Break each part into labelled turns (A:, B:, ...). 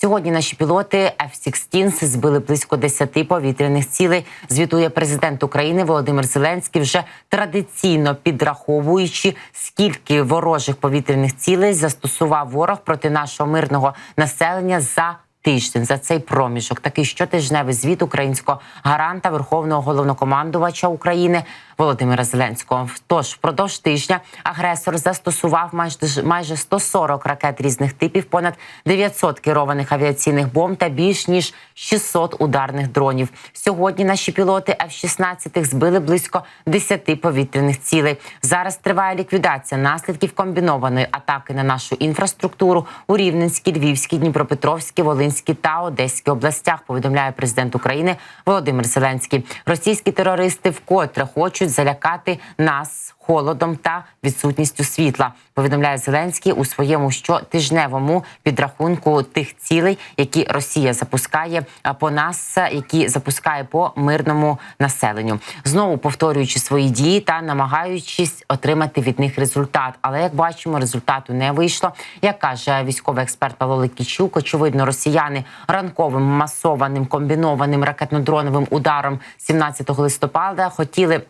A: Сьогодні наші пілоти F-16 збили близько 10 повітряних цілей. Звітує президент України Володимир Зеленський, вже традиційно підраховуючи, скільки ворожих повітряних цілей застосував ворог проти нашого мирного населення за. Тиждень за цей проміжок такий щотижневий звіт українського гаранта Верховного головнокомандувача України Володимира Зеленського. Тож впродовж тижня агресор застосував майже майже 140 ракет різних типів, понад 900 керованих авіаційних бомб та більш ніж 600 ударних дронів. Сьогодні наші пілоти F-16 збили близько 10 повітряних цілей. Зараз триває ліквідація наслідків комбінованої атаки на нашу інфраструктуру у Рівненській, Львівській, Дніпропетровській, Волинській та Одеській областях. Повідомляє президент України Володимир Зеленський. Російські терористи вкотре хочуть залякати нас холодом та відсутністю світла. Повідомляє Зеленський у своєму щотижневому підрахунку тих цілей, які Росія запускає по нас, які запускає по мирному населенню, знову повторюючи свої дії та намагаючись отримати від них результат. Але як бачимо, результату не вийшло. Як каже військовий експерт Павло Ликічук, очевидно, росіяни ранковим масованим комбінованим ракетно-дроновим ударом 17 листопада хотіли.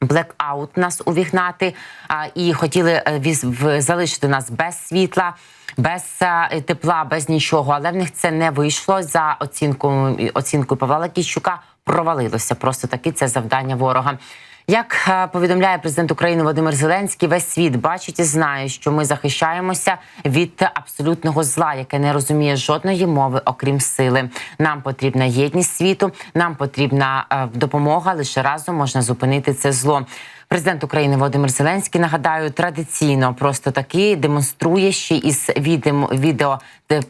A: Блекаут нас увігнати а, і хотіли е, віз, в, залишити нас без світла, без а, тепла, без нічого. Але в них це не вийшло за оцінкою оцінкою Павла Кіщука. Провалилося просто таки це завдання ворога. Як е, повідомляє президент України Володимир Зеленський, весь світ бачить і знає, що ми захищаємося від абсолютного зла, яке не розуміє жодної мови, окрім сили. Нам потрібна єдність світу, нам потрібна е, допомога. Лише разом можна зупинити це зло. Президент України Володимир Зеленський нагадаю традиційно просто таки демонструє ще із відео,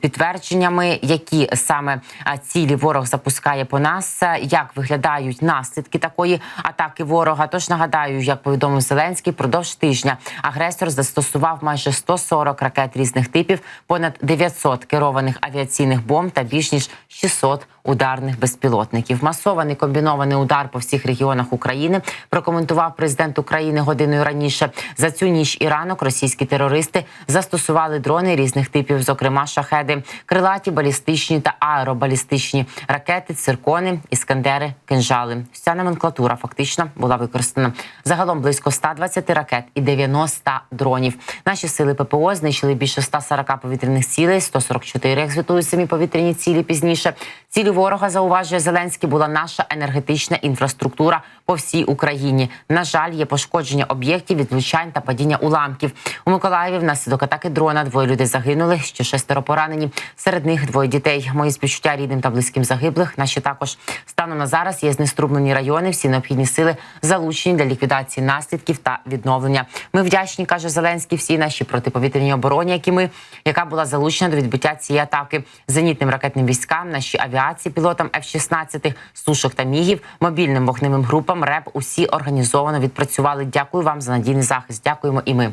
A: підтвердженнями, які саме цілі ворог запускає по нас, як виглядають наслідки такої атаки ворога. Тож нагадаю, як повідомив Зеленський, продовж тижня агресор застосував майже 140 ракет різних типів, понад 900 керованих авіаційних бомб та більш ніж 600 ударних безпілотників. Масований комбінований удар по всіх регіонах України прокоментував президент України годиною раніше. За цю ніч і ранок російські терористи застосували дрони різних типів, зокрема шахеди, крилаті, балістичні та аеробалістичні ракети, циркони, іскандери, кинжали. Вся номенклатура фактично була використана. Загалом близько 120 ракет і 90 дронів. Наші сили ППО знищили більше 140 повітряних цілей, 144, як звітують самі повітряні цілі пізніше. Цілі ворога зауважує Зеленський була наша енергетична інфраструктура по всій Україні. На жаль, є пошкодження об'єктів, відлучань та падіння уламків. У Миколаєві внаслідок атаки дрона двоє людей загинули, ще шестеро поранені. Серед них двоє дітей. Мої співчуття рідним та близьким загиблих. Наші також станом на зараз є знеструблені райони. Всі необхідні сили залучені для ліквідації наслідків та відновлення. Ми вдячні, каже Зеленський, всій нашій протиповітряній обороні, які ми яка була залучена до відбиття цієї атаки зенітним ракетним військам, нашій авіації, пілотам F-16, сушок та мігів, мобільним вогневим групам РЕП. Усі організовано відпрацювали. Дякую вам за надійний захист. Дякуємо і ми.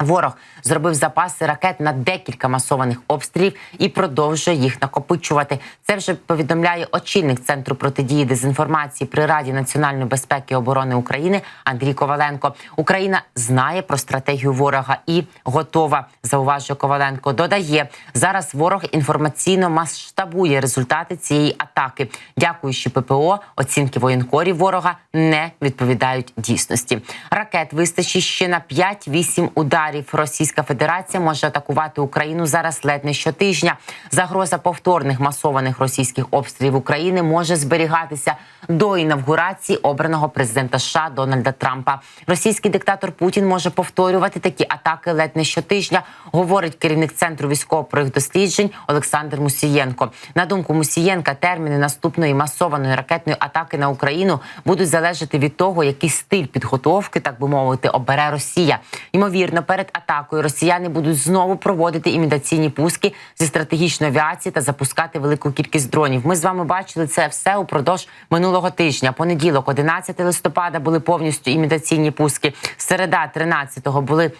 A: Ворог зробив запаси ракет на декілька масованих обстрілів і продовжує їх накопичувати. Це вже повідомляє очільник центру протидії дезінформації при Раді національної безпеки і оборони України Андрій Коваленко. Україна знає про стратегію ворога і готова. Зауважує Коваленко. Додає зараз ворог інформаційно масштабує результати цієї атаки. Дякуючи ППО, оцінки воєнкорів ворога не відповідають дійсності. Ракет вистачить ще на 5-8 ударів. Російська Федерація може атакувати Україну зараз ледь не щотижня. Загроза повторних масованих російських обстрілів України може зберігатися до інавгурації обраного президента США Дональда Трампа. Російський диктатор Путін може повторювати такі атаки ледь не щотижня. Говорить керівник центру військово-правих досліджень Олександр Мусієнко. На думку Мусієнка, терміни наступної масованої ракетної атаки на Україну будуть залежати від того, який стиль підготовки, так би мовити, обере Росія. Ймовірно, перед атакою росіяни будуть знову проводити імітаційні пуски зі стратегічної авіації та запускати велику кількість дронів. Ми з вами бачили це все упродовж минулого тижня. Понеділок, 11 листопада, були повністю імітаційні пуски. Середа, 13-го, були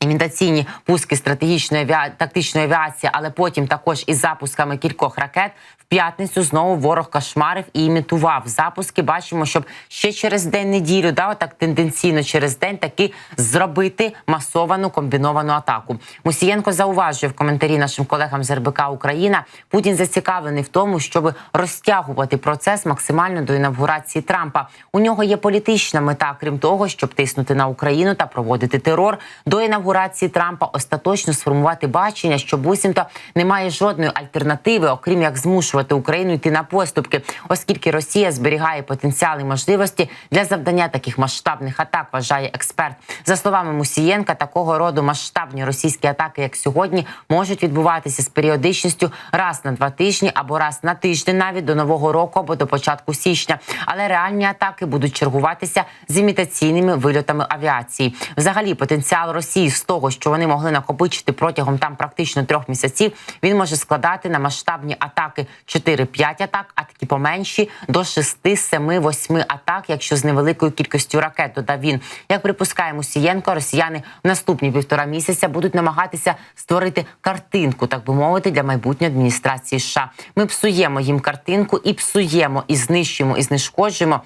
A: Імітаційні пуски стратегічної авіа... тактичної авіації, але потім також із запусками кількох ракет п'ятницю знову ворог кошмарив і імітував запуски. Бачимо, щоб ще через день неділю, да, отак тенденційно через день таки зробити масовану комбіновану атаку. Мусієнко зауважує в коментарі нашим колегам з РБК Україна. Путін зацікавлений в тому, щоб розтягувати процес максимально до інавгурації Трампа. У нього є політична мета, крім того, щоб тиснути на Україну та проводити терор до інавгурації Трампа. Остаточно сформувати бачення, що буцімто немає жодної альтернативи, окрім як змушувати Україну йти на поступки, оскільки Росія зберігає потенціал і можливості для завдання таких масштабних атак. Вважає експерт. За словами Мусієнка, такого роду масштабні російські атаки, як сьогодні, можуть відбуватися з періодичністю раз на два тижні або раз на тиждень, навіть до нового року або до початку січня. Але реальні атаки будуть чергуватися з імітаційними вильотами авіації. Взагалі, потенціал Росії з того, що вони могли накопичити протягом там практично трьох місяців, він може складати на масштабні атаки 4-5 атак, а такі поменші до 6, 7, 8 атак, якщо з невеликою кількістю ракет додав він. Як припускає Мусієнко, росіяни в наступні півтора місяця будуть намагатися створити картинку, так би мовити, для майбутньої адміністрації. США. Ми псуємо їм картинку і псуємо, і знищуємо, і знешкоджуємо.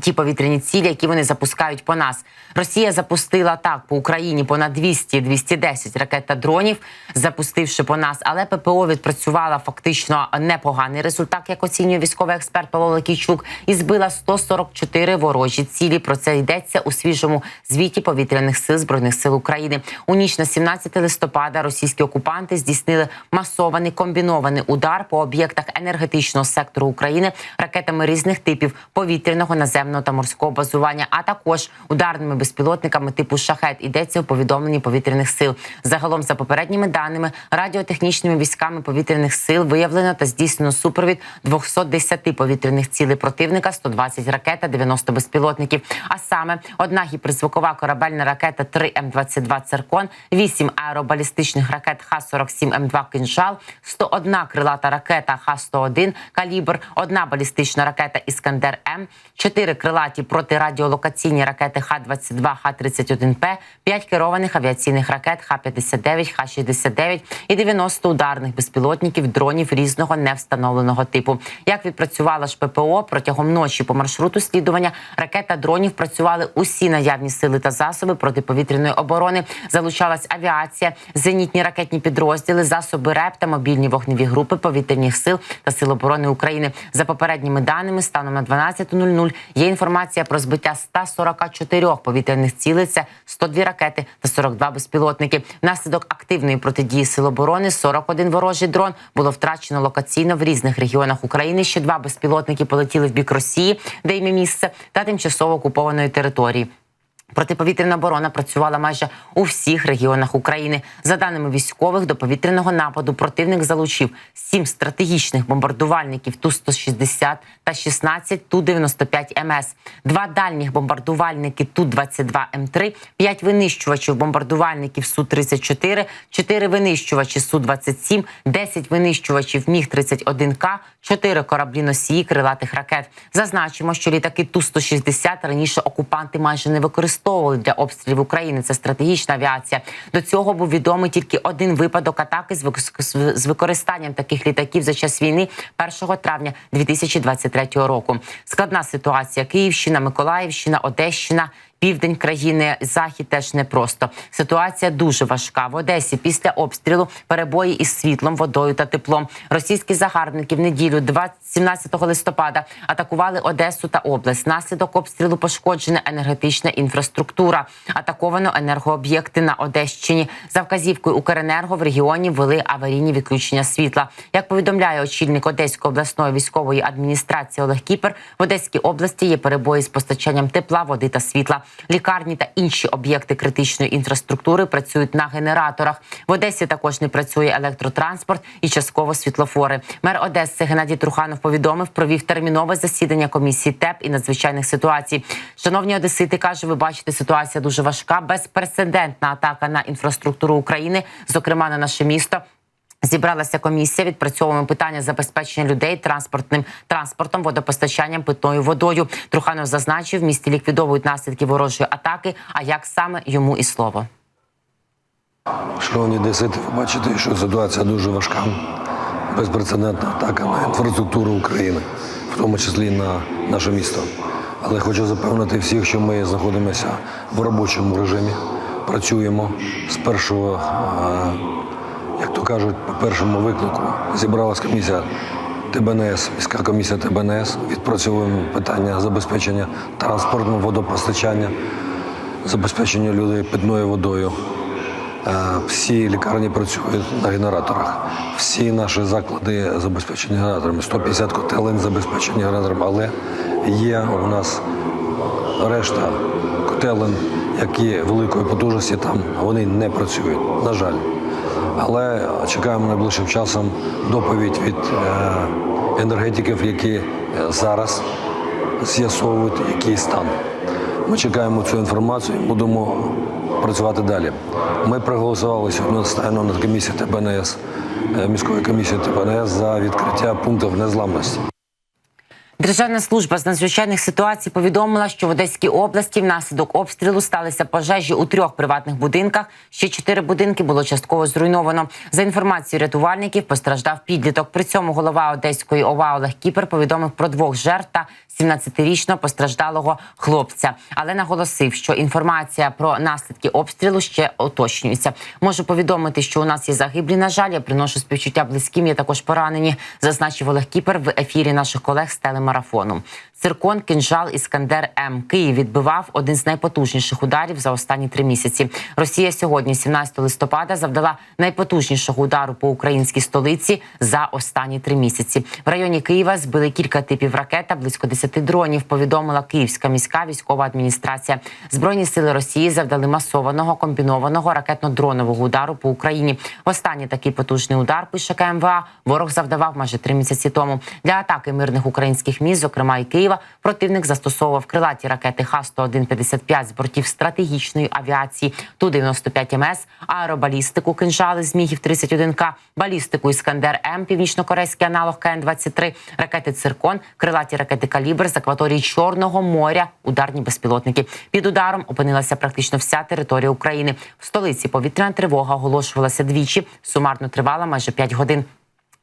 A: Ті повітряні цілі, які вони запускають по нас, Росія запустила так по Україні понад 200-210 ракет та дронів, запустивши по нас. Але ППО відпрацювала фактично непоганий результат, як оцінює військовий експерт Павло Лакійчук, і збила 144 ворожі цілі. Про це йдеться у свіжому звіті повітряних сил збройних сил України. У ніч на 17 листопада російські окупанти здійснили масований комбінований удар по об'єктах енергетичного сектору України ракетами різних типів повітряного наземного та морського базування, а також ударними безпілотниками типу шахет. Йдеться у повідомленні повітряних сил. Загалом, за попередніми даними, радіотехнічними військами повітряних сил виявлено та здійснено супровід 210 повітряних цілей противника, 120 ракет та 90 безпілотників. А саме одна гіперзвукова корабельна ракета 3 М22 «Циркон», 8 аеробалістичних ракет Х-47 М2 «Кинжал», 101 крилата ракета Х-101 «Калібр», одна балістична ракета «Іскандер М», 4 крилаті протирадіолокаційні ракети Х-22, Х-31П, 5 керованих авіаційних ракет Х-59, Х-69 і 90 ударних безпілотників дронів різного невстановленого типу. Як відпрацювала ж ППО протягом ночі по маршруту слідування ракет та дронів працювали усі наявні сили та засоби протиповітряної оборони. Залучалась авіація, зенітні ракетні підрозділи, засоби РЕП та мобільні вогневі групи повітряних сил та сил оборони України. За попередніми даними, станом на 12.00 є інформація про збиття 144 повітряних цілиця, Це 102 ракети та 42 безпілотники. Внаслідок активної протидії сил оборони 41 ворожий дрон було втрачено локаційно в різних регіонах України. Ще два безпілотники полетіли в бік Росії, де йме місце, та тимчасово окупованої території. Протиповітряна оборона працювала майже у всіх регіонах України. За даними військових, до повітряного нападу противник залучив сім стратегічних бомбардувальників ту 160 та 16 ту 95 МС, два дальніх бомбардувальники ту 22 М3, п'ять винищувачів бомбардувальників су 34 чотири винищувачі су 27 10 винищувачів Міг 31 К, чотири кораблі носії крилатих ракет. Зазначимо, що літаки ту 160 раніше окупанти майже не використовували використовували для обстрілів України. Це стратегічна авіація. До цього був відомий тільки один випадок атаки з використанням таких літаків за час війни 1 травня 2023 року. Складна ситуація: Київщина, Миколаївщина, Одещина. Південь країни, захід теж непросто. Ситуація дуже важка. В Одесі після обстрілу перебої із світлом, водою та теплом. Російські загарбники в неділю, 17 листопада, атакували Одесу та область. Наслідок обстрілу пошкоджена енергетична інфраструктура. Атаковано енергооб'єкти на Одещині. За вказівкою Укренерго в регіоні ввели аварійні відключення світла. Як повідомляє очільник Одеської обласної військової адміністрації Олег Кіпер, в Одеській області є перебої з постачанням тепла, води та світла. Лікарні та інші об'єкти критичної інфраструктури працюють на генераторах. В Одесі також не працює електротранспорт і частково світлофори. Мер Одеси Геннадій Труханов повідомив, провів термінове засідання комісії ТЕП і надзвичайних ситуацій. Шановні Одесити каже, ви бачите, ситуація дуже важка, безпрецедентна атака на інфраструктуру України, зокрема на наше місто. Зібралася комісія, відпрацьовуємо питання забезпечення людей транспортним транспортом, водопостачанням, питною водою. Труханов зазначив, в місті ліквідовують наслідки ворожої атаки. А як саме йому і слово?
B: Шановні одесити, ви бачите, що ситуація дуже важка. Безпрецедентна атака на інфраструктуру України, в тому числі на наше місто. Але хочу запевнити всіх, що ми знаходимося в робочому режимі, працюємо з першого, е, як то кажуть, по першому виклику. Зібралась комісія ТБНС, міська комісія ТБНС. Відпрацьовуємо питання забезпечення транспортного водопостачання, забезпечення людей питною водою. Е, Всі лікарні працюють на генераторах. Всі наші заклади забезпечені генераторами. 150 котелень забезпечені генераторами, але є у нас решта котелень, які великої потужності там вони не працюють. На жаль. Але чекаємо найближчим часом доповідь від е, енергетиків, які е, зараз з'ясовують, який стан. Ми чекаємо цю інформацію будемо працювати далі. Ми проголосували сьогодні над комісією ТБНС, міської комісії ТБНС за відкриття пунктів незламності.
A: Державна служба з надзвичайних ситуацій повідомила, що в Одеській області внаслідок обстрілу сталися пожежі у трьох приватних будинках. Ще чотири будинки було частково зруйновано. За інформацією рятувальників, постраждав підліток. При цьому голова Одеської ОВА Олег Кіпер повідомив про двох жертв та 17-річного постраждалого хлопця, але наголосив, що інформація про наслідки обстрілу ще уточнюється. Можу повідомити, що у нас є загиблі. На жаль, я приношу співчуття близьким. Є також поранені. Зазначив Олег Кіпер в ефірі наших колег з телемарафону. Циркон, кинжал Іскандер М Київ відбивав один з найпотужніших ударів за останні три місяці. Росія сьогодні, 17 листопада, завдала найпотужнішого удару по українській столиці за останні три місяці. В районі Києва збили кілька типів ракет та близько 10 дронів. Повідомила Київська міська військова адміністрація. Збройні сили Росії завдали масованого комбінованого ракетно-дронового удару по Україні. Останній такий потужний удар пише КМВА. Ворог завдавав майже три місяці тому. Для атаки мирних українських міст, зокрема і Києва, противник застосовував крилаті ракети Х-101-55 з бортів стратегічної авіації Ту-95 МС, аеробалістику кинжали змігів 31К, балістику Іскандер М, північно-корейський аналог КН-23, ракети Циркон, крилаті ракети Калібр з акваторії Чорного моря, ударні безпілотники. Під ударом опинилася практично вся територія України. В столиці повітряна тривога оголошувалася двічі. Сумарно тривала майже 5 годин.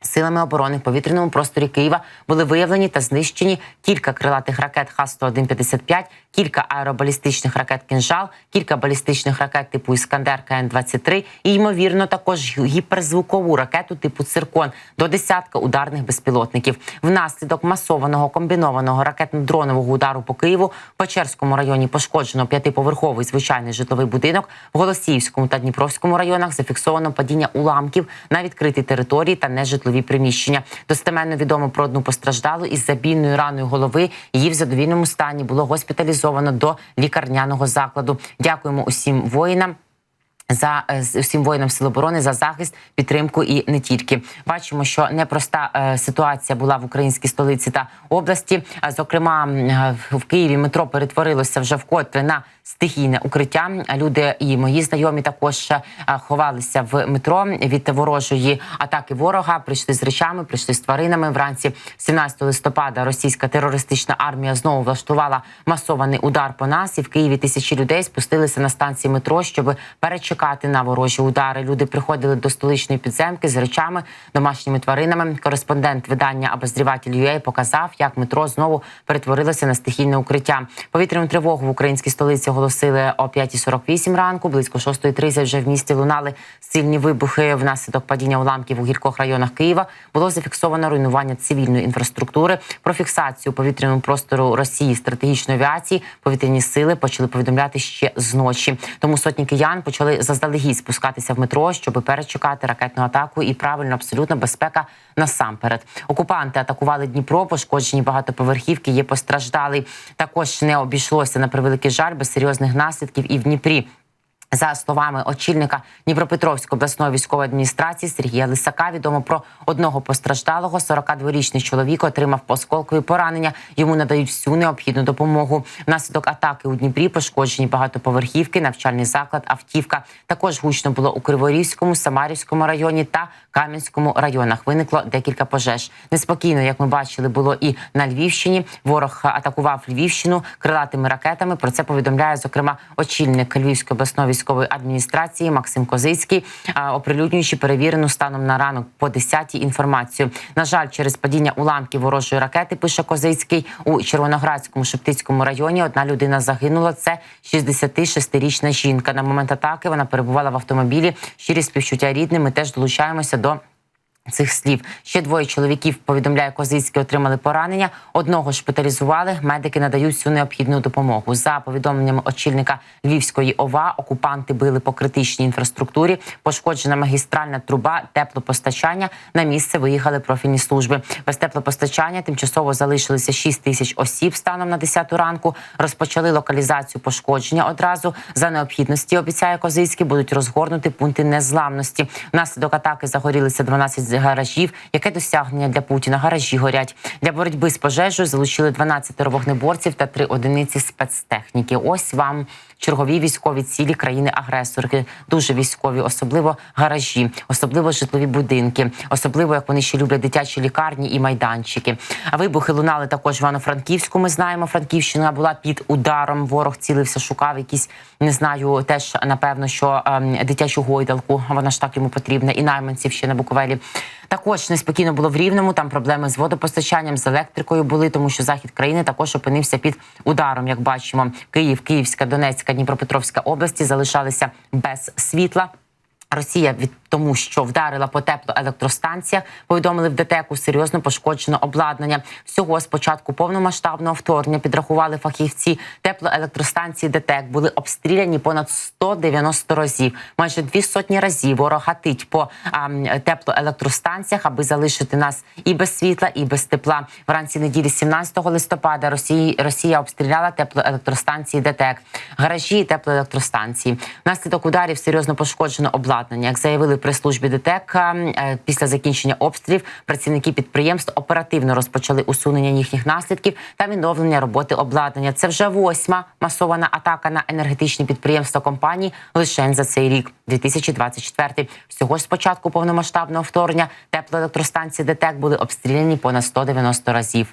A: Силами оборони в повітряному просторі Києва були виявлені та знищені кілька крилатих ракет Х-101-55, кілька аеробалістичних ракет «Кинжал», кілька балістичних ракет типу Іскандер КН-23 і, ймовірно, також гіперзвукову ракету типу «Циркон» до десятка ударних безпілотників. Внаслідок масованого комбінованого ракетно-дронового удару по Києву в Печерському районі пошкоджено п'ятиповерховий звичайний житловий будинок. В Голосіївському та Дніпровському районах зафіксовано падіння уламків на відкритій території та нежитлові приміщення. Достеменно відомо про одну постраждалу із забійною раною голови. Її в задовільному стані було госпіталізовано до лікарняного закладу. Дякуємо усім воїнам. За е, усім воїнам Сил оборони за захист, підтримку і не тільки бачимо, що непроста е, ситуація була в українській столиці та області. А, Зокрема, е, в Києві метро перетворилося вже вкотре на стихійне укриття. Люди і мої знайомі також е, ховалися в метро від ворожої атаки ворога. Прийшли з речами, прийшли з тваринами. Вранці 17 листопада російська терористична армія знову влаштувала масований удар по нас. І в Києві тисячі людей спустилися на станції метро, щоб перечекати на ворожі удари. Люди приходили до столичної підземки з речами, домашніми тваринами. Кореспондент видання Обозріватель UA показав, як метро знову перетворилося на стихійне укриття. Повітряну тривогу в українській столиці оголосили о 5.48 ранку. Близько 6.30 вже в місті лунали сильні вибухи. Внаслідок падіння уламків у гіркох районах Києва було зафіксовано руйнування цивільної інфраструктури. Про фіксацію повітряного простору Росії стратегічної авіації повітряні сили почали повідомляти ще зночі. Тому сотні киян почали заздалегідь спускатися в метро, щоб перечекати ракетну атаку і правильно абсолютно безпека насамперед. Окупанти атакували Дніпро, пошкоджені багатоповерхівки. Є постраждалий. Також не обійшлося на превеликий жаль без серйозних наслідків і в Дніпрі. За словами очільника Дніпропетровської обласної військової адміністрації Сергія Лисака, відомо про одного постраждалого. 42-річний чоловік отримав осколкові поранення. Йому надають всю необхідну допомогу. Внаслідок атаки у Дніпрі пошкоджені багатоповерхівки, навчальний заклад, автівка. Також гучно було у Криворізькому, Самарівському районі та Кам'янському районах. Виникло декілька пожеж. Неспокійно, як ми бачили, було і на Львівщині. Ворог атакував Львівщину крилатими ракетами. Про це повідомляє зокрема очільник Львівської обласної військової військової адміністрації Максим Козицький, а, оприлюднюючи перевірену станом на ранок по 10 інформацію. На жаль, через падіння уламків ворожої ракети пише Козицький у Червоноградському Шептицькому районі. Одна людина загинула. Це 66-річна жінка. На момент атаки вона перебувала в автомобілі. Щирі співчуття рідним. Ми теж долучаємося до. Цих слів ще двоє чоловіків повідомляє Козицький, отримали поранення. Одного шпиталізували. Медики надають всю необхідну допомогу. За повідомленнями очільника Львівської ОВА, окупанти били по критичній інфраструктурі. Пошкоджена магістральна труба, теплопостачання. На місце виїхали профільні служби. Без теплопостачання тимчасово залишилися 6 тисяч осіб станом на 10 ранку. Розпочали локалізацію пошкодження одразу. За необхідності обіцяє Козицький, будуть розгорнути пункти незламності. Внаслідок атаки загорілися 12 гаражів. Яке досягнення для Путіна? Гаражі горять для боротьби з пожежею. Залучили 12 вогнеборців та 3 одиниці спецтехніки. Ось вам чергові військові цілі країни-агресорки. Дуже військові, особливо гаражі, особливо житлові будинки, особливо як вони ще люблять дитячі лікарні і майданчики. А вибухи лунали також Івано-Франківську. Ми знаємо, Франківщина була під ударом. Ворог цілився, шукав якісь, не знаю, теж напевно, що ем, дитячу гойдалку. Вона ж так йому потрібна, і найманців ще на Буковелі. Також неспокійно було в Рівному. Там проблеми з водопостачанням, з електрикою були, тому що захід країни також опинився під ударом. Як бачимо, Київ, Київська, Донецька, Дніпропетровська області залишалися без світла. Росія від тому, що вдарила по теплоелектростанціях, повідомили в ДТЕКу серйозно пошкоджено обладнання. Всього з початку повномасштабного вторгнення підрахували фахівці теплоелектростанції ДТЕК були обстріляні понад 190 разів. Майже дві сотні разів ворог гатить по а, теплоелектростанціях, аби залишити нас і без світла, і без тепла. Вранці неділі 17 листопада Росії Росія обстріляла теплоелектростанції ДТЕК, гаражі теплоелектростанції. Внаслідок ударів серйозно пошкоджено обладнання. Як заявили при службі ДТЕК, е, після закінчення обстрілів працівники підприємств оперативно розпочали усунення їхніх наслідків та відновлення роботи обладнання. Це вже восьма масована атака на енергетичні підприємства компанії лише за цей рік, 2024. Всього ж з початку повномасштабного вторгнення теплоелектростанції ДТЕК були обстріляні понад 190 разів.